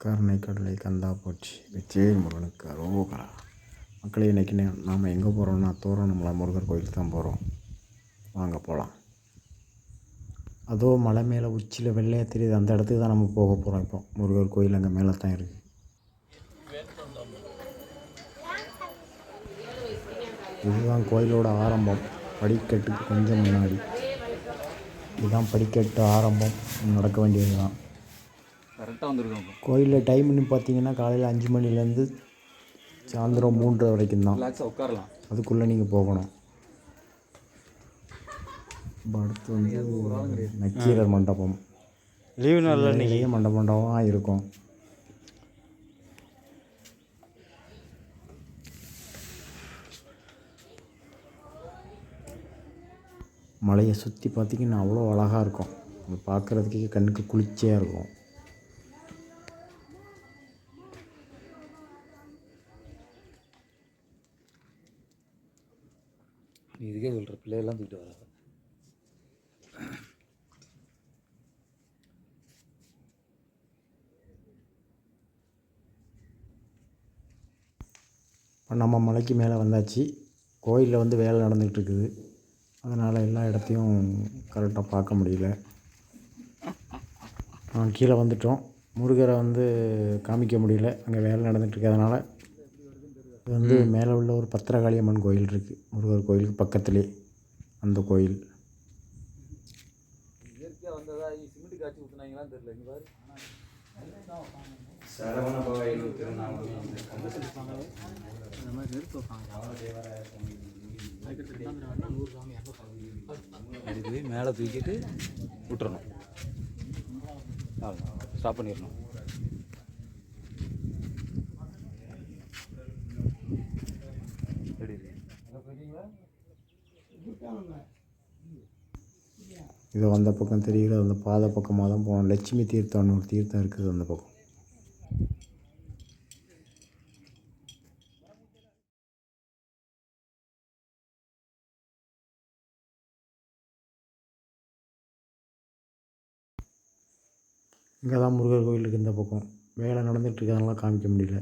கருணை கடலை கந்தா போச்சு விஜய் முருகனுக்கு அரோகரா மக்களே இன்றைக்கி நாம் எங்கே போகிறோம்னா தோரணமலை முருகர் கோயிலுக்கு தான் போகிறோம் வாங்க போகலாம் அதோ மலை மேலே உச்சியில் வெள்ளையாக தெரியுது. அந்த இடத்துக்கு தான் நம்ம போக போகிறோம் இப்போ. முருகர் கோயில் அங்கே மேலே தான் இருக்குது இதுதான் கோயிலோட ஆரம்பம். படிக்கட்டுக்கு கொஞ்சம் முன்னாடி. இதுதான் படிக்கட்டு ஆரம்பம். நடக்க வேண்டியது தான் கரெக்டாக வந்திருக்கோம் கோயிலில் டைம்னு பார்த்தீங்கன்னா காலையில் அஞ்சு மணிலேருந்து சாயந்தரம் மூன்றரை வரைக்கும் தான். ரிலாக்ஸாக உட்காரலாம். அதுக்குள்ளே நீங்கள் போகணும். அடுத்து வந்து நக்கீரர் மண்டபம். லீவு நாளில் நிறைய மண்டப மண்டபமாக இருக்கும். மலையை சுற்றி பார்த்தீங்கன்னா அவ்வளோ அழகாக இருக்கும். அது பார்க்குறதுக்கே கண்ணுக்கு குளிர்ச்சியாக இருக்கும். நீ இதுக்கே சொல்கிற பிள்ளையெல்லாம் தூக்கிட்டு வராது இப்போ நம்ம மலைக்கு மேலே வந்தாச்சு. கோயிலில் வந்து வேலை நடந்துகிட்டு இருக்குது அதனால் எல்லா இடத்தையும் கரெக்டாக பார்க்க முடியல. கீழே வந்துட்டோம். முருகரை வந்து காமிக்க முடியல. அங்கே வேலை நடந்துகிட்டு இருக்கிறதுனால இது வந்து மேலே உள்ள ஒரு பத்திரகாளி அம்மன் கோயில் இருக்குது முருகர் கோயிலுக்கு பக்கத்துலேயே அந்த கோயில். இயற்கையாக வந்ததா? சிமெண்ட் காய்ச்சி ஊற்றுனாங்களான்னு தெரியல. இங்கே பாரு. இந்த மாதிரி நிறுத்தி அப்படி போய் மேலே தூக்கிட்டு விட்டுறணும் ஸ்டாப் பண்ணிடணும். இது அந்த பக்கம் தெரிகிறது அந்த பாதை பக்கமாக தான் போகணும் லட்சுமி தீர்த்தம்னு ஒரு தீர்த்தம் இருக்குது அந்த பக்கம். இங்கே தான் முருகர் கோயில் இருக்குது இந்த பக்கம். வேலை நடந்துகிட்டு இருக்கிறதெல்லாம் காமிக்க முடியல.